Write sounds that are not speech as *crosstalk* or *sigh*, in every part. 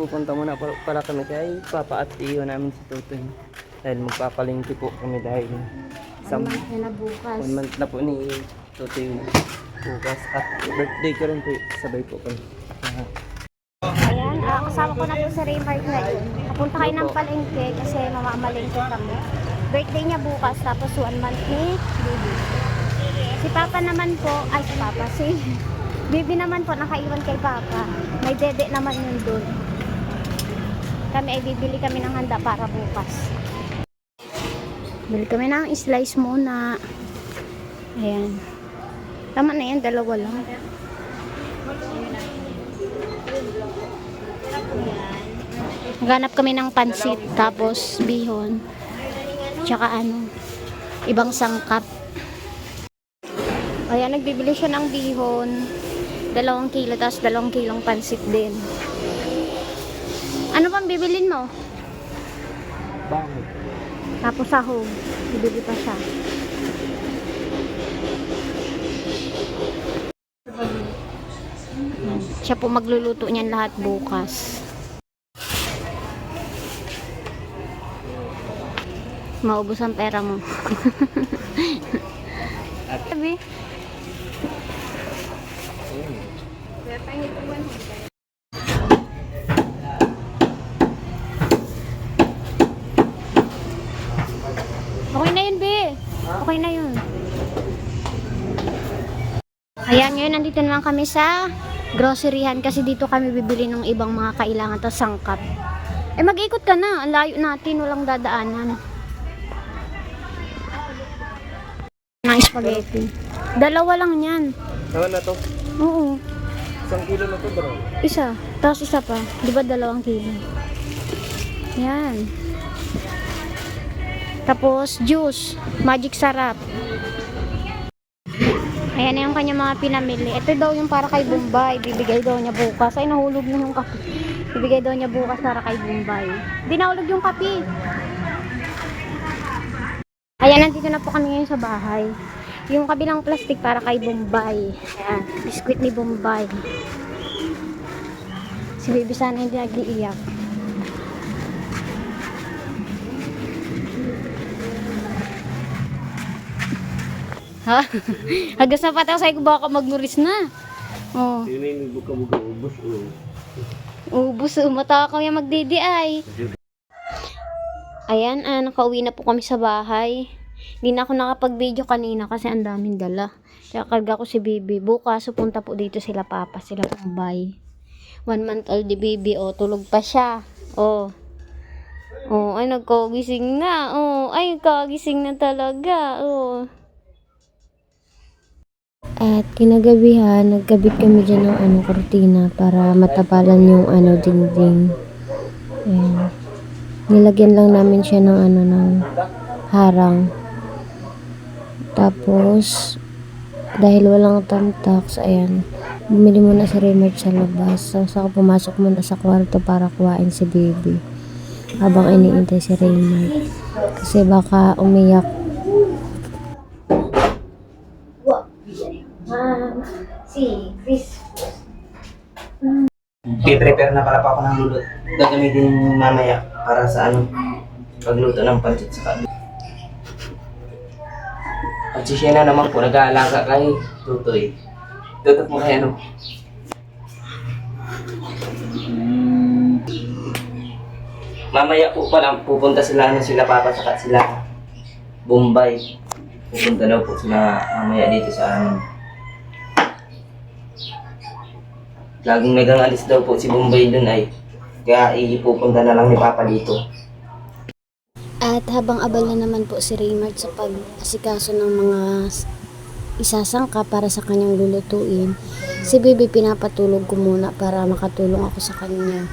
pupunta muna pa- pala kami kay Papa at iyo namin si Tutoy. Dahil magpapalingki po kami dahil isang One month na bukas. one month na po ni Tutoy bukas. At birthday ko rin po, sabay po kami. Ayan, ah, kasama ko na po si Raymart ngayon. Kapunta kayo ng palengke kasi mamamalengke kami. Birthday niya bukas, tapos one month ni Bibi. Si Papa naman po, ay si Papa, si *laughs* Bibi naman po nakaiwan kay Papa. May dede naman yun doon. Kami ay bibili kami ng handa para bukas. Bili kami ng slice muna. Ayan. Tama na yan, dalawa lang. Ganap kami ng pansit, tapos bihon, tsaka ano, ibang sangkap. Ayan, nagbibili siya ng bihon, dalawang kilo, tapos dalawang kilong pansit din. Ano bang bibilin mo? Bakit? Tapos sahog, bibili pa siya. Siya po magluluto niyan lahat bukas. Maubos ang pera mo. Sabi? Naman kami sa groceryhan kasi dito kami bibili ng ibang mga kailangan tas sangkap. Eh mag-ikot ka na, ang layo natin, walang dadaanan. Ng spaghetti. Dalawa lang yan. Naman na to? Oo, Isang kilo na to bro. isa. Tapos isa pa. Di ba dalawang kilo? Yan. Tapos juice. Magic sarap. Ayan na yung kanya mga pinamili. Ito daw yung para kay Bombay. Bibigay daw niya bukas. Ay, nahulog na yung kape. Bibigay daw niya bukas para kay Bombay. Di nahulog yung kape. Ayan, nandito na po kami ngayon sa bahay. Yung kabilang plastic para kay Bombay. Ayan, biskuit ni Bombay. Si Baby sana hindi nag-iiyak. Ha? Hagas na pati ako sa'yo baka magnuris na. Oh. Yun na yung buka-buka ubos. Oh. Ubus, matakaw yung magdidi ay. Ayan, ah, nakauwi na po kami sa bahay. Hindi na ako nakapag-video kanina kasi ang daming dala. Kaya karga ko si Bibi. Bukas, pupunta po dito sila papa, sila pambay. One month old di baby, oh, tulog pa siya. Oh. Oh, ay nagkagising na. Oh, ay kagising na talaga. Oh. At kinagabihan, nagkabit kami dyan ng ano, kortina para matapalan yung ano, dingding. Ayan. Nilagyan lang namin siya ng ano, ng harang. Tapos, dahil walang tamtax, ayan, bumili muna si Raymart sa labas. Tapos ako pumasok muna sa kwarto para kuhain si baby. Habang iniintay si Raymart. Kasi baka umiyak si Chris. I-prepare na pala pa ako ng lulot. Gagamitin mamaya para sa ano, pagluto ng pancit sa kabi. At si Shena naman po, nag-aalaga kay Tutoy. Tutok mo kay ano? Mamaya po pala, pupunta sila ano sila papa saka sila Bombay. Pupunta daw po sila mamaya dito sa amin. Laging nagangalis daw po si Bombay dun ay. Kaya ipupunta na lang ni Papa dito. At habang abala naman po si Raymart sa pag-asikaso ng mga isasangka para sa kanyang lulutuin, si Bibi pinapatulog ko muna para makatulong ako sa kanya.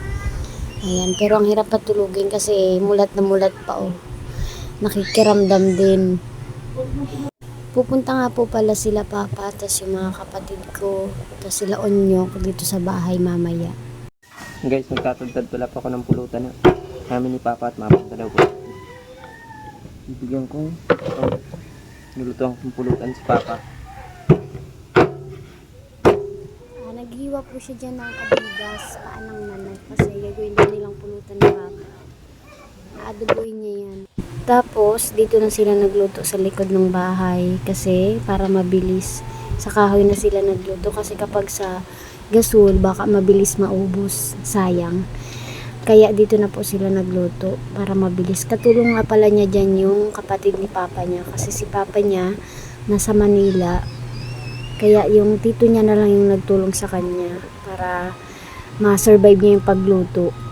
Ayan, pero ang hirap patulugin kasi mulat na mulat pa oh. Nakikiramdam din. Pupunta nga po pala sila papa, tapos yung mga kapatid ko, tapos sila onyo dito sa bahay mamaya. Guys, nagkatagtad pala pa ako ng pulutan na namin ni Papa at Mama daw po. Bibigyan ko. Oh, nuluto ang pulutan si Papa. Ah, naghi Naghiwa po siya dyan ng adidas, paanang nanay, kasi gagawin din nilang pulutan ni Papa. Aadoboy niya yan. Tapos, dito na sila nagluto sa likod ng bahay kasi para mabilis. Sa kahoy na sila nagluto kasi kapag sa gasol, baka mabilis maubos. Sayang. Kaya dito na po sila nagluto para mabilis. Katulong nga pala niya dyan yung kapatid ni Papa niya kasi si Papa niya nasa Manila. Kaya yung tito niya na lang yung nagtulong sa kanya para ma-survive niya yung pagluto.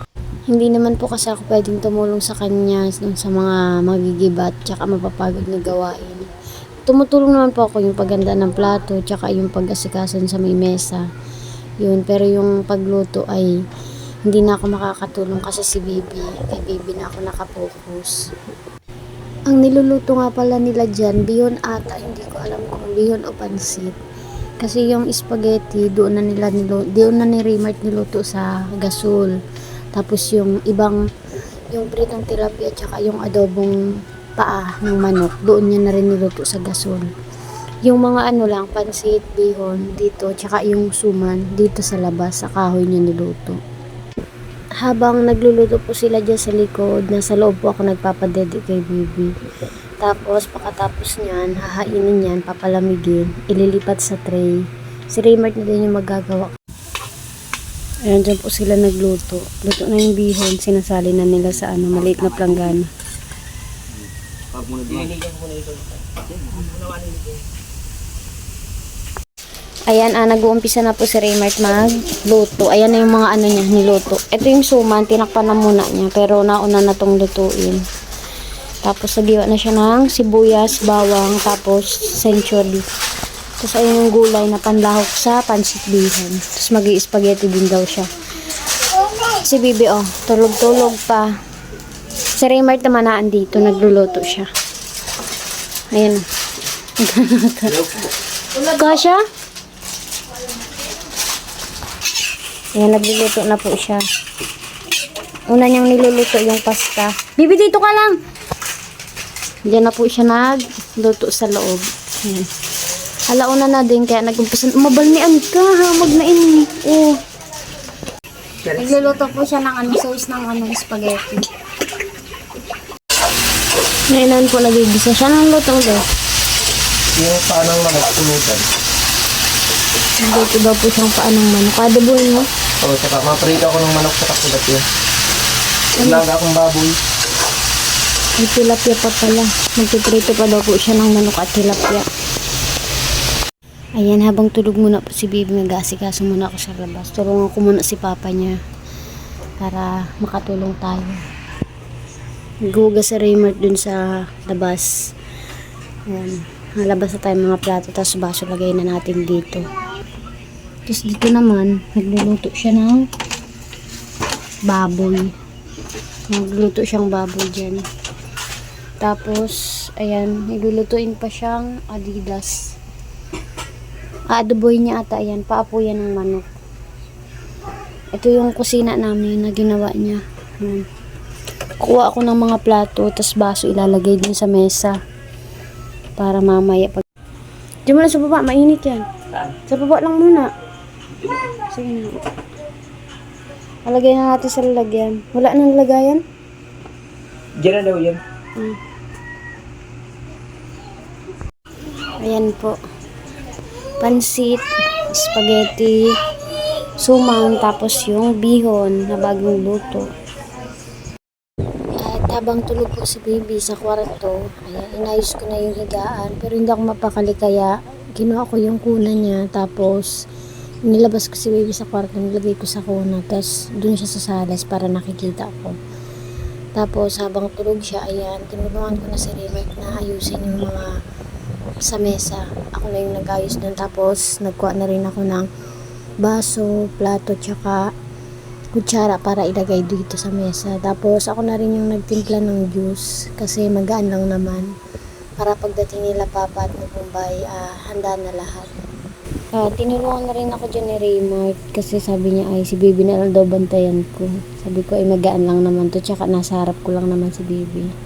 Hindi naman po kasi ako pwedeng tumulong sa kanya sa mga magigibat tsaka mapapagod na gawain. Tumutulong naman po ako yung pagganda ng plato tsaka yung pag-asikason sa may mesa. Yun, pero yung pagluto ay hindi na ako makakatulong kasi si Bibi. Kay Bibi na ako nakapokus. Ang niluluto nga pala nila dyan, bihon ata, hindi ko alam kung bihon o pansit. Kasi yung spaghetti, doon na nila niluto, doon na ni Raymart niluto sa gasol. Tapos yung ibang, yung pritong tilapia, tsaka yung adobong paa ng manok, doon niya na rin niluto sa gasol. Yung mga ano lang, pansit, bihon, dito, tsaka yung suman, dito sa labas, sa kahoy niya niluto. Habang nagluluto po sila dyan sa likod, nasa loob po ako nagpapadede kay Bibi. Tapos, pagkatapos niyan, hahainin niyan, papalamigin, ililipat sa tray. Si Raymart na din yung magagawa. Ayan, dyan po sila nagluto. Luto na yung bihon, sinasali na nila sa ano, maliit na planggana. Ayan, ah, nag-uumpisa na po si Raymart magluto. Ayan na yung mga ano niya, niluto. Ito yung suman, tinakpan na muna niya, pero nauna na tong lutuin. Tapos, nagiwa na siya ng sibuyas, bawang, tapos century. Tapos, ayun yung gulay na panlahok sa pansit bihon. Tapos, mag spaghetti din daw siya. Si Bibi, oh, tulog-tulog pa. Si Raymart naman na andito, nagluluto siya. Ayan. Kasha? Ayan, nagluluto na po siya. Una niyang niluluto yung pasta. Bibi, dito ka lang! Diyan na po siya nagluto sa loob. Ayan. Alauna na din, kaya nag-umpisa. Mabalnian ka, ha? Magnain. Oh. Nagluluto po siya ng ano, sauce ng ano, spaghetti. Ngayon po nagigisa siya ng luto ulit. Yung paanang manok, tulutan. Nagluto daw po siyang paanong manok. Kada buhay mo. O, saka maprito ako ng manok sa kakulat yun. Ilaga akong baboy. May tilapia pa pala. Magpiprito pa daw po siya ng manok at tilapia. Ayan, habang tulog muna po si Bibi, nag-asikaso muna ako sa labas. Tulungan ko muna si Papa niya para makatulong tayo. Naghugas si Raymart dun sa labas. Ayan, nalabas na tayo mga plato, tapos baso lagay na natin dito. Tapos dito naman, nagluluto siya ng baboy. Nagluluto siyang baboy dyan. Tapos, ayan, nilulutuin pa siyang adidas. Aadoboy niya ata yan. Paapo yan ng manok. Ito yung kusina namin na ginawa niya. Ayan. Kuha ako ng mga plato, tas baso ilalagay din sa mesa. Para mamaya pag... Diyan muna sa baba, mainit yan. Saan? Sa baba lang muna. Sige na. Alagay na natin sa lalagyan. Wala nang lagayan? Diyan na daw yan. Mm. Ayan po. Pansit, spaghetti, sumang, tapos yung bihon na bagong luto. At habang tulog po si baby sa kwarto, ayan, inayos ko na yung higaan. Pero hindi ako mapakali kaya ginawa ko yung kuna niya. Tapos, nilabas ko si baby sa kwarto, nilagay ko sa kuna. Tapos, dun siya sa salas para nakikita ko. Tapos habang tulog siya, ayan, tinulungan ko na si Raymart na ayusin yung mga sa mesa. Ako na yung nag-ayos doon. Tapos nagkuha na rin ako ng baso, plato, tsaka kutsara para ilagay dito sa mesa. Tapos ako na rin yung nagtimpla ng juice kasi magaan lang naman. Para pagdating nila papa at ng Bombay, ah, handa na lahat. Ah, tinulungan na rin ako dyan ni Raymart kasi sabi niya ay si Baby na lang daw bantayan ko. Sabi ko ay magaan lang naman to tsaka nasa harap ko lang naman si Baby.